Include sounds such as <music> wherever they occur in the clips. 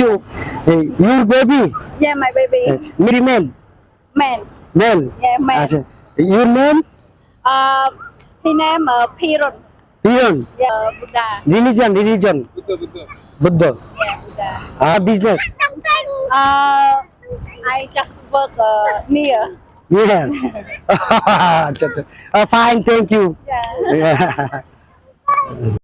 you eh, your baby? Yeah, my baby. Eh, Mary man. Man. Man. Yeah, man. Uh, your name? Um, uh, his name uh, Piron. Piron. Yeah, Buddha. Religion, religion. Buddha, Buddha. Buddha. Yeah, Buddha. Ah, uh, business. Uh, I just work uh, near. Yeah. uh, <laughs> <laughs> fine, thank you. Yeah. <laughs> yeah.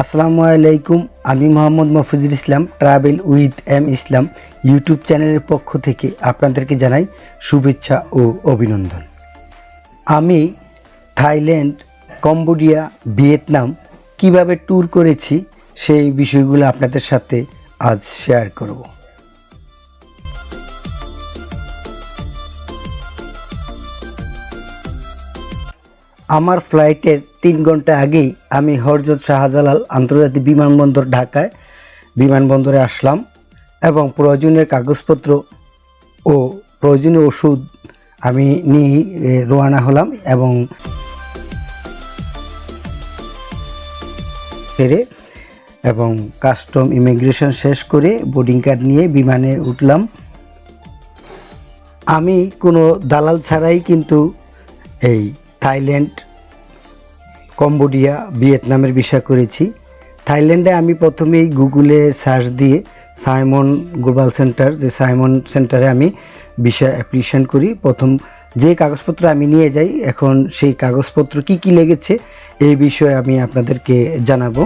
আসসালামু আলাইকুম, আমি Mohammad Mafizul Islam travel with M Islam YouTube চ্যানেলের পক্ষ থেকে আপনাদেরকে জানাই শুভেচ্ছা ও অভিনন্দন। আমি থাইল্যান্ড, কম্বোডিয়া, ভিয়েতনাম কীভাবে ট্যুর করেছি সেই বিষয়গুলো আপনাদের সাথে আজ শেয়ার করব। আমার ফ্লাইটের তিন ঘণ্টা আগেই আমি হরজত শাহজালাল আন্তর্জাতিক বিমানবন্দর ঢাকায় বিমানবন্দরে আসলাম এবং প্রয়োজনীয় কাগজপত্র ও প্রয়োজনীয় ওষুধ আমি নিয়ে রোয়ানা হলাম এবং ফেরে এবং কাস্টম ইমিগ্রেশন শেষ করে বোর্ডিং কার্ড নিয়ে বিমানে উঠলাম। আমি কোনো দালাল ছাড়াই কিন্তু এই থাইল্যান্ড কম্বোডিয়া, ভিয়েতনামের বিষয় করেছি। থাইল্যান্ডে আমি প্রথমেই গুগলে সার্চ দিয়ে সাইমন গ্লোবাল সেন্টার, যে সাইমন সেন্টারে আমি বিষয় অ্যাপ্লিকেশন করি। প্রথম যে কাগজপত্র আমি নিয়ে যাই, এখন সেই কাগজপত্র কি কি লেগেছে, এই বিষয়ে আমি আপনাদেরকে জানাব।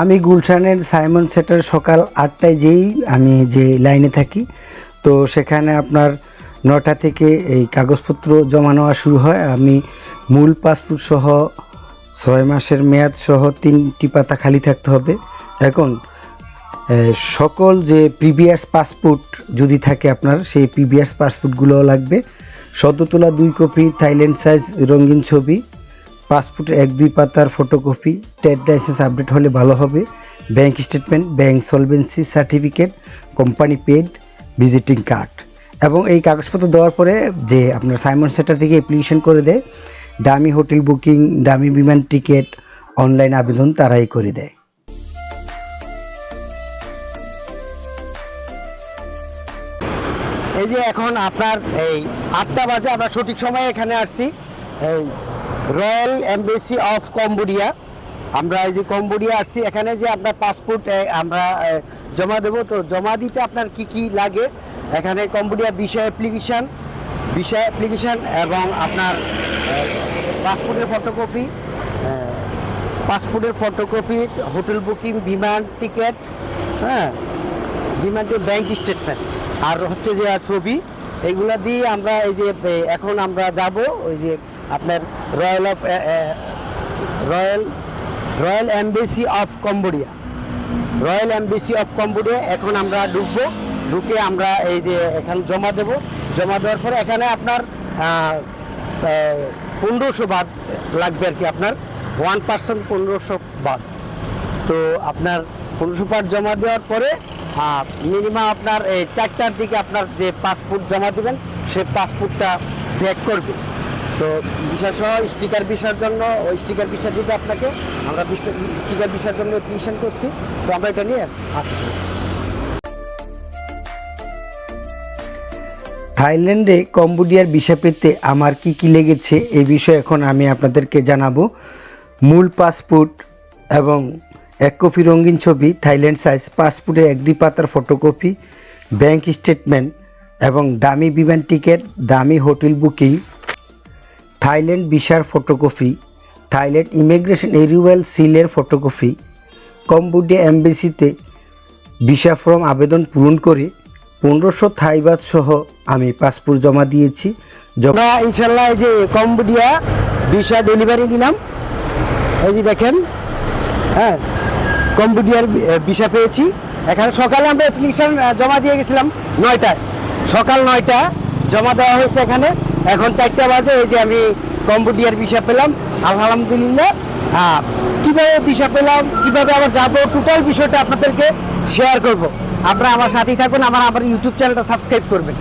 আমি গুলশানের সাইমন সেন্টার সকাল আটটায় যেই আমি যে লাইনে থাকি তো সেখানে আপনার নটা থেকে এই কাগজপত্র জমা নেওয়া শুরু হয়। আমি মূল পাসপোর্ট সহ ছয় মাসের মেয়াদ সহ তিনটি পাতা খালি থাকতে হবে। এখন সকল যে প্রিভিয়াস পাসপোর্ট যদি থাকে আপনার, সেই প্রিভিয়াস পাসপোর্টগুলো লাগবে। সদ্য তোলা দুই কপি, থাইল্যান্ড সাইজ রঙিন ছবি পাসপোর্টের এক দুই পাতার ফটোকপি ট্রেড লাইসেন্স আপডেট হলে ভালো হবে। Bank statement, bank solvency certificate, company paid visiting card. এবং এই কাগজপত্র দেওয়ার পরে যে আপনার সাইমন সেন্টার থেকে অ্যাপ্লিকেশন করে দেয়, দামি হোটেল বুকিং, দামি বিমান টিকিট, অনলাইন আবেদন তারাই করে দেয়। এই যে এখন আপনার এই আটটা বাজে, আমরা সঠিক সময়ে এখানে আসছি। এই রয়্যাল এম্বাসি অফ কম্বোডিয়া আমরা এই যে কম্বোডিয়া আসছি। এখানে যে আপনার পাসপোর্ট আমরা জমা দেবো। তো জমা দিতে আপনার কি কি লাগে? এখানে কম্বোডিয়া বিষয় অ্যাপ্লিকেশান বিষয় অ্যাপ্লিকেশান এবং আপনার পাসপোর্টের ফটোকপি পাসপোর্টের ফটোকপি হোটেল বুকিং বিমান টিকিট হ্যাঁ বিমানটির ব্যাংক স্টেটমেন্ট আর হচ্ছে যে ছবি, এগুলা দিয়ে আমরা এই যে এখন আমরা যাব, ওই যে আপনার royal of royal royal embassy of Cambodia. Royal embassy of Cambodia এখন আমরা ঢুকবো, ঢুকে আমরা এই যে এখানে জমা দেব। জমা দেওয়ার পরে এখানে আপনার পনেরোশো বাদ লাগবে আর কি আপনার। ওয়ান পার্সেন্ট পনেরোশো বাদ। তো আপনার পনেরোশো পাট জমা দেওয়ার পরে মিনিমাম আপনার এই চারটার দিকে আপনার যে পাসপোর্ট জমা দেবেন, সে পাসপোর্টটা ব্যাক করবে। তো সহ স্টিকার ভিসার জন্য, ওই স্টিকার ভিসা দিবে আপনাকে। আমরা স্টিকার ভিসার জন্য অ্যাপ্লিকেশন করছি। তো আমরা এটা নিয়ে আছে। থাইল্যান্ডে কম্বোডিয়ার ভিসা পেতে আমার কি কি লেগেছে এই বিষয়ে এখন আমি আপনাদেরকে জানাব। মূল পাসপোর্ট এবং এক কপি রঙিন ছবি, থাইল্যান্ড সাইজ, পাসপোর্টের এক দুই পাতার ফটোকপি ব্যাংক স্টেটমেন্ট এবং দামি বিমান টিকিট দামি হোটেল বুকিং থাইল্যান্ড ভিসার ফটোকপি, থাইল্যান্ড ইমিগ্রেশন এরিওয়েল সিলের ফটোকপি, কম্বোডিয়া এম্বাসিতে ভিসা ফর্ম আবেদন পূরণ করে পনেরোশো থাইবাদ সহ আমি পাসপোর্ট জমা দিয়েছি। ইনশাল্লাহ এই যে কম্বোডিয়া ভিসা ডেলিভারি নিলাম। এই যে দেখেন হ্যাঁ কম্বোডিয়ার ভিসা পেয়েছি। এখানে সকালে আমরা অ্যাপ্লিকেশন জমা দিয়ে গেছিলাম, নয়টায়। সকাল নয়টা জমা দেওয়া হয়েছে এখানে। এখন চারটা বাজে, এই যে আমি কম্বোডিয়ার ভিসা পেলাম। আলহামদুলিল্লাহ। হ্যাঁ কীভাবে ভিসা পেলাম, কীভাবে আবার যাব টোটাল বিষয়টা আপনাদেরকে শেয়ার করব। আপনারা আমার সাথেই থাকুন, আমার আমার ইউটিউব চ্যানেলটা সাবস্ক্রাইব করবেন।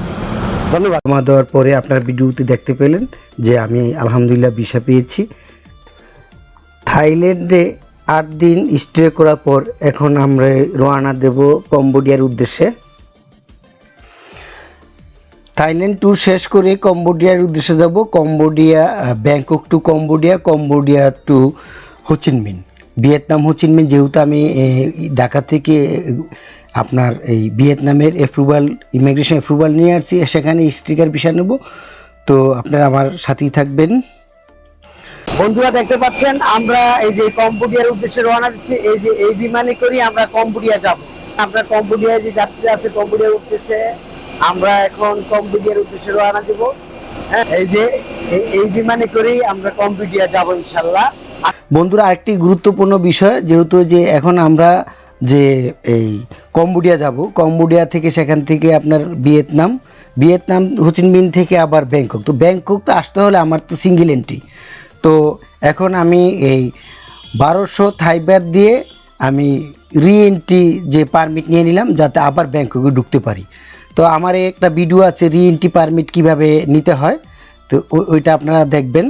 ধন্যবাদ। জমা দেওয়ার পরে আপনার ভিডিওতে দেখতে পেলেন যে আমি আলহামদুলিল্লাহ ভিসা পেয়েছি। থাইল্যান্ডে আট দিন স্টে করার পর এখন আমরা রওনা দেব কম্বোডিয়ার উদ্দেশ্যে। থাইল্যান্ড ট্যুর শেষ করে কম্বোডিয়ার উদ্দেশ্যে যাব। Cambodia Bangkok to Cambodia Cambodia to Ho Chi Minh Vietnam Ho Chi Minh যেহেতু আমি ঢাকা থেকে আপনার এই ভিয়েতনামের অ্যাপ্রুভাল ইমিগ্রেশন অ্যাপ্রুভাল নিয়ে আসছি, সেখানে স্টিকার বিষয় নেব। তো আপনারা আমার সাথেই থাকবেন। বন্ধুরা, দেখতে পাচ্ছেন, আমরা এই যে কম্বোডিয়ার উদ্দেশ্যে রওনা দিচ্ছি, এই যে, এই বিমানে করি আমরা কম্বোডিয়া যাব। আমরা কম্বোডিয়ায় যে যাত্রী আছে, কম্বোডিয়ার উদ্দেশ্যে আমরা এখন কম্বোডিয়ার উদ্দেশ্যে রওনা দিব। হ্যাঁ, এই যে এই- বিমানে করেই আমরা কম্বোডিয়া যাব ইনশাল্লাহ। বন্ধুরা আরেকটি গুরুত্বপূর্ণ বিষয় যেহেতু যে এখন আমরা যে এই কম্বোডিয়া যাব কম্বোডিয়া থেকে সেখান থেকে আপনার ভিয়েতনাম। ভিয়েতনাম হোচিনমিন থেকে আবার ব্যাংকক। তো ব্যাংকক তো আসতে হলে আমার তো সিঙ্গেল এন্ট্রি। তো এখন আমি এই বারোশো থাইবার দিয়ে আমি রি এন্ট্রি যে পারমিট নিয়ে নিলাম যাতে আবার ব্যাংককে ঢুকতে পারি। তো আমার একটা ভিডিও আছে রি এন্ট্রি পারমিট কীভাবে নিতে হয়? তো ওইটা আপনারা দেখবেন।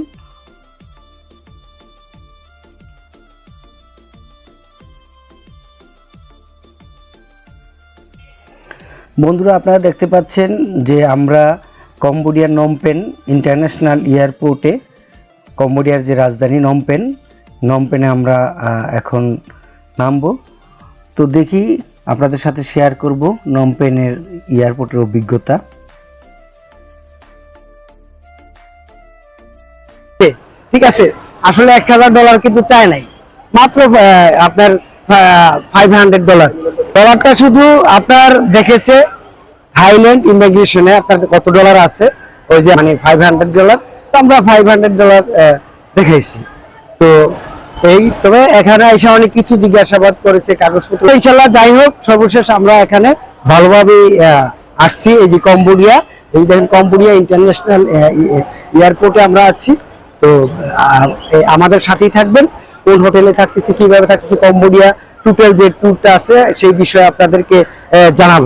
বন্ধুরা, আপনারা দেখতে পাচ্ছেন যে আমরা কম্বোডিয়ার নমপেন ইন্টারন্যাশনাল এয়ারপোর্টে কম্বোডিয়ার যে রাজধানী নমপেন নমপেনে আমরা এখন নামবো। তো দেখি আপনাদের সাথে শেয়ার করব নমপেনের এয়ারপোর্টের অভিজ্ঞতা। ঠিক আছে, আসলে এক হাজার ডলার কিন্তু চায় নাই। মাত্র আপনার ফাইভ হান্ড্রেড ডলার ডলারটা শুধু আপনার দেখেছে থাইল্যান্ড ইমিগ্রেশনে আপনার কত ডলার আছে। ওই যে মানে ফাইভ হান্ড্রেড ডলার তো আমরা ফাইভ হান্ড্রেড ডলার দেখাইছি। তো এই, তবে এখানে এসে অনেক কিছু জিজ্ঞাসাবাদ করেছে, কাগজপত্র। ইনশাল্লাহ যাই হোক, সর্বশেষ আমরা এখানে ভালোভাবে আসছি। এই যে কম্বোডিয়া, এই দেখেন কম্বোডিয়া ইন্টারন্যাশনাল এয়ারপোর্টে আমরা আছি। তো আমাদের সাথেই থাকবেন। কোন হোটেলে থাকতেছি, কীভাবে থাকতেছি, কম্বোডিয়া টোটাল যে ট্যুরটা আছে, সেই বিষয়ে আপনাদেরকে জানাব।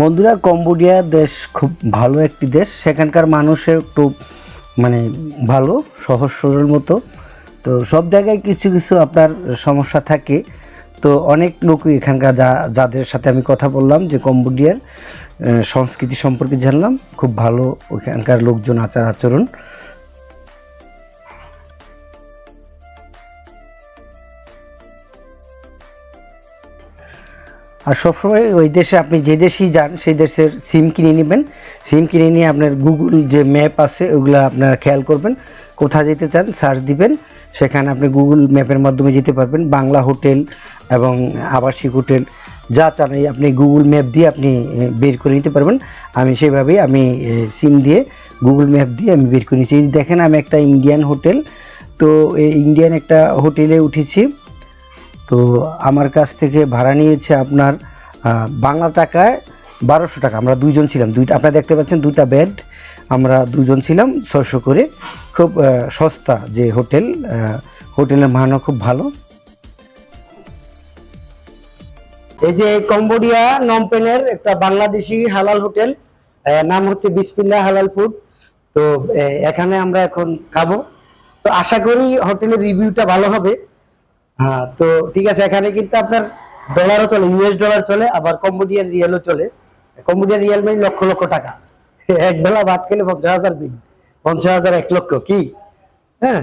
বন্ধুরা, কম্বোডিয়া দেশ খুব ভালো একটি দেশ। সেখানকার মানুষের একটু মানে ভালো সহজ সরল মতো। তো সব জায়গায় কিছু কিছু আপনার সমস্যা থাকে। তো অনেক লোক এখানকার যা, যাদের সাথে আমি কথা বললাম, যে কম্বোডিয়ার সংস্কৃতি সম্পর্কে জানলাম, খুব ভালো ওখানকার লোকজন, আচার আচরণ। আর সবসময় ওই দেশে আপনি যে দেশেই যান, সেই দেশের সিম কিনে নেবেন। সিম কিনে নিয়ে আপনার গুগল যে ম্যাপ আছে, ওগুলো আপনারা খেয়াল করবেন। কোথায় যেতে চান, সার্চ দিবেন। সেখানে আপনি গুগল ম্যাপের মাধ্যমে যেতে পারবেন। বাংলা হোটেল এবং আবাসিক হোটেল, যা চান আপনি গুগল ম্যাপ দিয়ে আপনি বের করে নিতে পারবেন। আমি সেভাবেই আমি সিম দিয়ে গুগল ম্যাপ দিয়ে আমি বের করে নিয়েছি। দেখেন, আমি একটা ইন্ডিয়ান হোটেল। তো এই ইন্ডিয়ান একটা হোটেলে উঠেছি। তো আমার কাছ থেকে ভাড়া নিয়েছে আপনার বাংলা টাকায় বারোশো টাকা। আমরা দুইজন ছিলাম। দুইটা, আপনারা দেখতে পাচ্ছেন দুইটা বেড আমরা দুজন ছিলাম ছশো করে। খুব সস্তা যে হোটেল হোটেলের মানও খুব ভালো। এই যে কম্বোডিয়া, নমপেনের একটা বাংলাদেশি হালাল হোটেল নাম হচ্ছে বিসমিল্লাহ হালাল ফুড। তো এখানে আমরা এখন খাব। তো আশা করি হোটেলের রিভিউটা ভালো হবে। হ্যাঁ তো ঠিক আছে, এখানে কিন্তু আপনার ডলারও চলে, ইউএস ডলার চলে, আবার কম্বোডিয়ান রিয়েলও চলে। কম্বোডিয়ান রিয়েল মানে লক্ষ লক্ষ টাকা। এক বেলা ভাত খেলে পঞ্চাশ হাজার বিল পঞ্চাশ হাজার, এক লক্ষ, কি? হ্যাঁ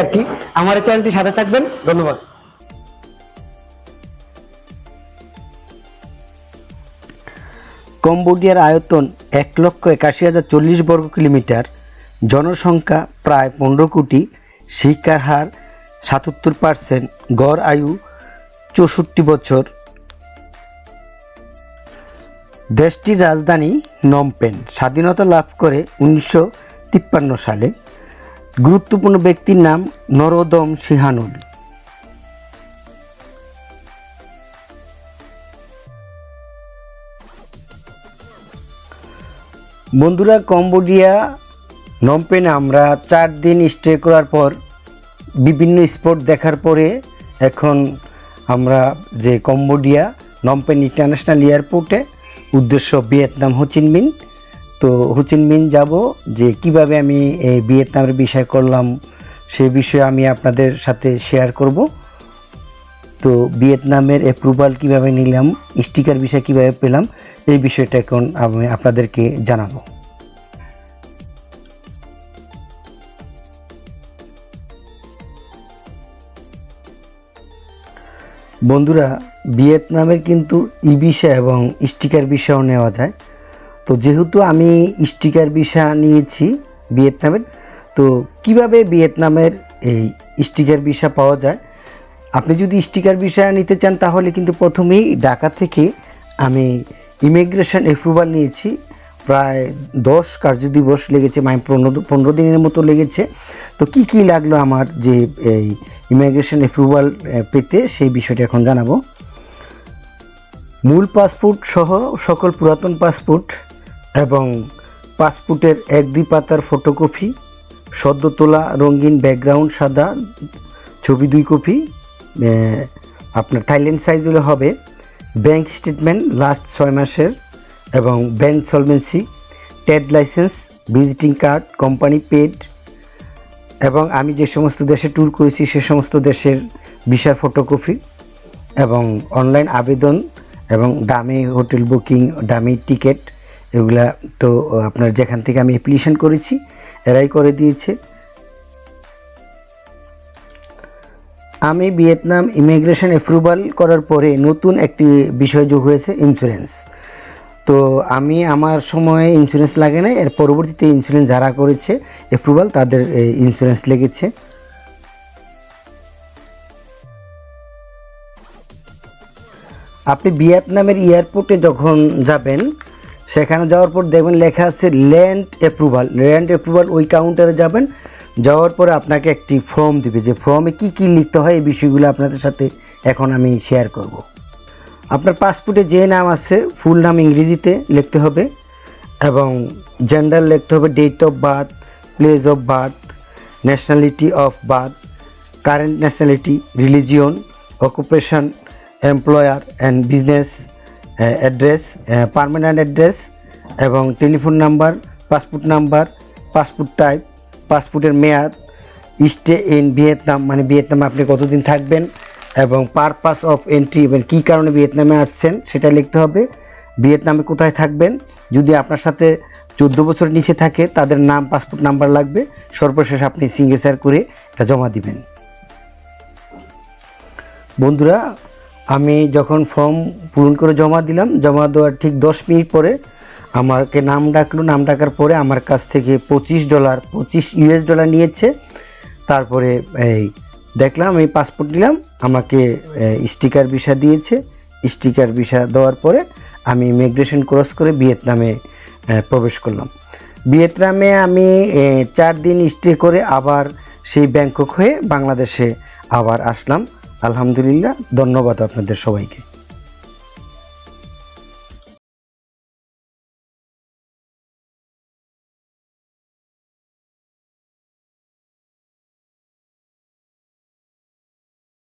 আর কি। আমার চ্যানেলটি সাথে থাকবেন। ধন্যবাদ। কম্বোডিয়ার আয়তন এক লক্ষ একাশি হাজার চল্লিশ বর্গ কিলোমিটার। জনসংখ্যা প্রায় পনেরো কোটি। শিক্ষার হার সাতাত্তর পার্সেন্ট। গড় আয়ু চৌষট্টি বছর। দেশটির রাজধানী নমপেন স্বাধীনতা লাভ করে উনিশশো তিপ্পান্ন সালে গুরুত্বপূর্ণ ব্যক্তির নাম নরোদম সিহানুল বন্ধুরা, কম্বোডিয়া নমপেনে আমরা চার দিন স্টে করার পর বিভিন্ন স্পট দেখার পরে এখন আমরা যে কম্বোডিয়া নমপেন ইন্টারন্যাশনাল এয়ারপোর্টে উদ্দেশ্য ভিয়েতনাম হোচিনমিন তো হুচিনমিন যাব, যে কীভাবে আমি এই ভিয়েতনামের বিষয় করলাম, সে বিষয়ে আমি আপনাদের সাথে শেয়ার করব। তো ভিয়েতনামের অ্যাপ্রুভাল কীভাবে নিলাম স্টিকার বিষয় কীভাবে পেলাম, এই বিষয়টা এখন আমি আপনাদেরকে জানাব। বন্ধুরা, ভিয়েতনামের কিন্তু ই ভিসা এবং স্টিকার ভিসাও নেওয়া যায়। তো যেহেতু আমি স্টিকার ভিসা নিয়েছি ভিয়েতনামের, তো কীভাবে ভিয়েতনামের এই স্টিকার ভিসা পাওয়া যায়? আপনি যদি স্টিকার ভিসা নিতে চান তাহলে কিন্তু প্রথমেই ঢাকা থেকে আমি ইমিগ্রেশন অ্যাপ্রুভাল নিয়েছি। প্রায় দশ কার্যদিবস লেগেছে মানে পনেরো পনেরো দিনের মতো লেগেছে। তো কি কি লাগল আমার যে এই ইমিগ্রেশন অ্যাপ্রুভাল পেতে সেই বিষয়টা এখন জানাব। মূল পাসপোর্ট সহ সকল পুরাতন পাসপোর্ট এবং পাসপোর্টের এক দুই পাতার ফটোকপি, সদ্য তোলা রঙিন ব্যাকগ্রাউন্ড সাদা ছবি দুই কপি আপনার থাইল্যান্ড সাইজ হলে হবে, ব্যাংক স্টেটমেন্ট লাস্ট ছয় মাসের এবং bank solvency Ted license, visiting card, company paid, এবং আমি যে সমস্ত দেশে ট্যুর করেছি সে সমস্ত দেশের ভিসার ফটোকপি এবং অনলাইন আবেদন এবং দামি হোটেল বুকিং, দামি টিকিট এগুলা তো আপনার যেখান থেকে আমি অ্যাপ্লিকেশন করেছি, এরাই করে দিয়েছে। আমি ভিয়েতনাম ইমিগ্রেশন অ্যাপ্রুভাল করার পরে নতুন একটি বিষয় যোগ হয়েছে ইন্স্যুরেন্স তো আমি আমার সময়ে ইন্স্যুরেন্স লাগে না এর পরবর্তীতে ইন্স্যুরেন্স যারা করেছে অ্যাপ্রুভাল তাদের ইন্স্যুরেন্স লেগেছে। আপনি ভিয়েতনামের এয়ারপোর্টে যখন যাবেন সেখানে যাওয়ার পর দেখবেন লেখা আছে ল্যান্ড অ্যাপ্রুভাল ল্যান্ড অ্যাপ্রুভাল ওই কাউন্টারে যাবেন, যাওয়ার পরে আপনাকে একটি ফর্ম দিবে। যে ফর্মে কি কি লিখতে হয় এই বিষয়গুলো আপনাদের সাথে এখন আমি শেয়ার করব। আপনার পাসপোর্টে যে নাম আছে ফুল নাম ইংরেজিতে লিখতে হবে এবং জেন্ডার লিখতে হবে date of birth place of birth nationality of birth current nationality religion occupation employer and business address permanent address এবং telephone number passport number passport type পাসপোর্টের মেয়াদ স্টে ইন ভিয়েতনাম মানে ভিয়েতনামে আপনি কতদিন থাকবেন এবং পারপাস অফ এন্ট্রি এবং কী কারণে ভিয়েতনামে আসছেন সেটা লিখতে হবে। ভিয়েতনামে কোথায় থাকবেন? যদি আপনার সাথে চোদ্দ বছরের নিচে থাকে, তাদের নাম পাসপোর্ট নাম্বার লাগবে। সর্বশেষ আপনি সিগনেচার করে এটা জমা দিবেন। বন্ধুরা আমি যখন ফর্ম পূরণ করে জমা দিলাম, জমা দেওয়ার ঠিক দশ মিনিট পরে আমাকে নাম ডাকলো। নাম ডাকার পরে আমার কাছ থেকে পঁচিশ ডলার পঁচিশ ইউএস ডলার নিয়েছে। তারপরে এই দেখলাম আমি পাসপোর্ট নিলাম, আমাকে স্টিকার ভিসা দিয়েছে। স্টিকার ভিসা দেওয়ার পরে আমি ইমিগ্রেশন ক্রস করে ভিয়েতনামে প্রবেশ করলাম। ভিয়েতনামে আমি চার দিন স্টে করে আবার সেই ব্যাংকক হয়ে বাংলাদেশে আবার আসলাম। আলহামদুলিল্লাহ ধন্যবাদ আপনাদের সবাইকে।